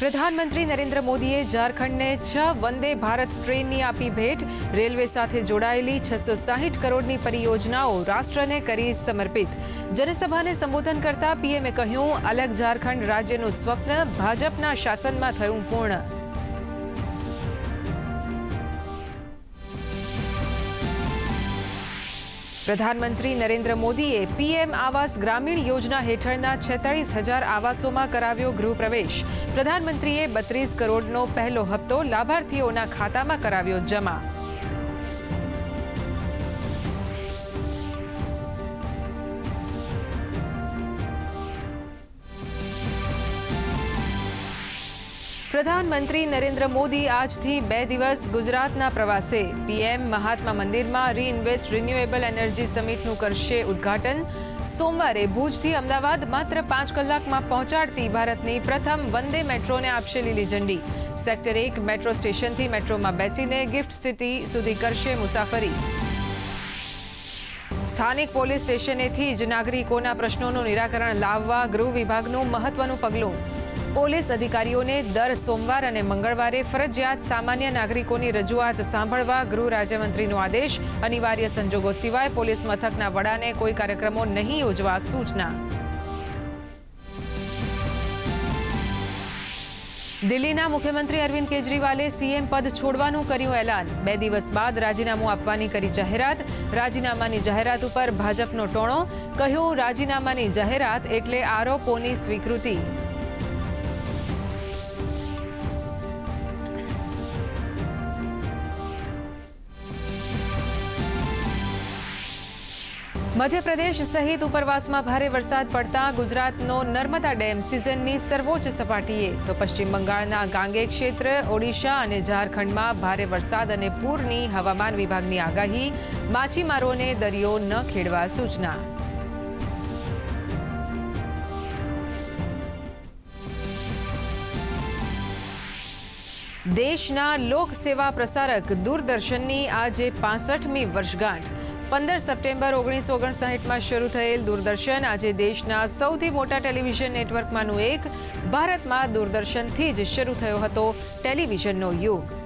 પ્રધાનમંત્રી નરેન્દ્ર મોદીએ ઝારખંડને છ વંદે ભારત ટ્રેનની આપી ભેટ. રેલવે સાથે જોડાયેલી છસો સાહીઠ કરોડની પરિયોજનાઓ રાષ્ટ્રને કરી સમર્પિત. જનસભાને સંબોધન કરતા પીએમએ કહ્યું, અલગ ઝારખંડ રાજ્યનું સ્વપ્ન ભાજપના શાસનમાં થયું પૂર્ણ. પ્રધાનમંત્રી નરેન્દ્ર મોદીએ પીએમ આવાસ ગ્રામીણ યોજના હેઠળના છેતાળીસ હજાર આવાસોમાં કરાવ્યો ગૃહપ્રવેશ. પ્રધાનમંત્રીએ બત્રીસ કરોડનો પહેલો હપ્તો લાભાર્થીઓના ખાતામાં કરાવ્યો જમા. પ્રધાનમંત્રી નરેન્દ્ર મોદી આજથી બે દિવસ ગુજરાતના પ્રવાસે. પીએમ મહાત્મા મંદિરમાં રીઇન્વેસ્ટ રિન્યુએબલ એનર્જી સમિટનું કરશે ઉદ્ઘાટન. સોમવારે ભુજથી અમદાવાદ માત્ર પાંચ કલાકમાં પહોંચાડતી ભારતની પ્રથમ વંદે મેટ્રોને આપશે લીલી ઝંડી. સેક્ટર એક મેટ્રો સ્ટેશનથી મેટ્રોમાં બેસીને ગિફ્ટ સિટી સુધી કરશે મુસાફરી. સ્થાનિક પોલીસ સ્ટેશનેથી જ નાગરિકોના પ્રશ્નોનું નિરાકરણ લાવવા ગૃહ વિભાગનું મહત્વનું પગલું. પોલીસ અધિકારીઓને દર સોમવાર અને મંગળવારે ફરજિયાત સામાન્ય નાગરિકોની રજૂઆત સાંભળવા ગૃહ રાજ્યમંત્રીનો આદેશ. અનિવાર્ય સંજોગો સિવાય પોલીસ મથકના વડાને કોઈ કાર્યક્રમો નહીં યોજવા સૂચના. દિલ્હીના મુખ્યમંત્રી અરવિંદ કેજરીવાલે સીએમ પદ છોડવાનું કર્યું એલાન. બે દિવસ બાદ રાજીનામું આપવાની કરી જાહેરાત. રાજીનામાની જાહેરાત ઉપર ભાજપનો ટોણો. કહ્યું, રાજીનામાની જાહેરાત એટલે આરોપોની સ્વીકૃતિ. મધ્યપ્રદેશ સહિત ઉપરવાસમાં ભારે વરસાદ પડતા ગુજરાતનો નર્મદા ડેમ સિઝનની સર્વોચ્ચ સપાટીએ. તો પશ્ચિમ બંગાળના ગાંગે ક્ષેત્ર, ઓડિશા અને ઝારખંડમાં ભારે વરસાદ અને પૂરની હવામાન વિભાગની આગાહી. માછીમારોને દરિયો ન ખેડવા સૂચના. દેશના લોક સેવા પ્રસારક દૂરદર્શનની આજે પાસઠમી વર્ષગાંઠ. પંદર સપ્ટેમ્બર ઓગણીસો ઓગણસાઠમાં શરૂ થયેલ દૂરદર્શન આજે દેશના સૌથી મોટા ટેલિવિઝન નેટવર્કમાંનું એક, ભારતમાં દૂરદર્શનથી જ શરૂ થયો હતો ટેલિવિઝનનો યુગ.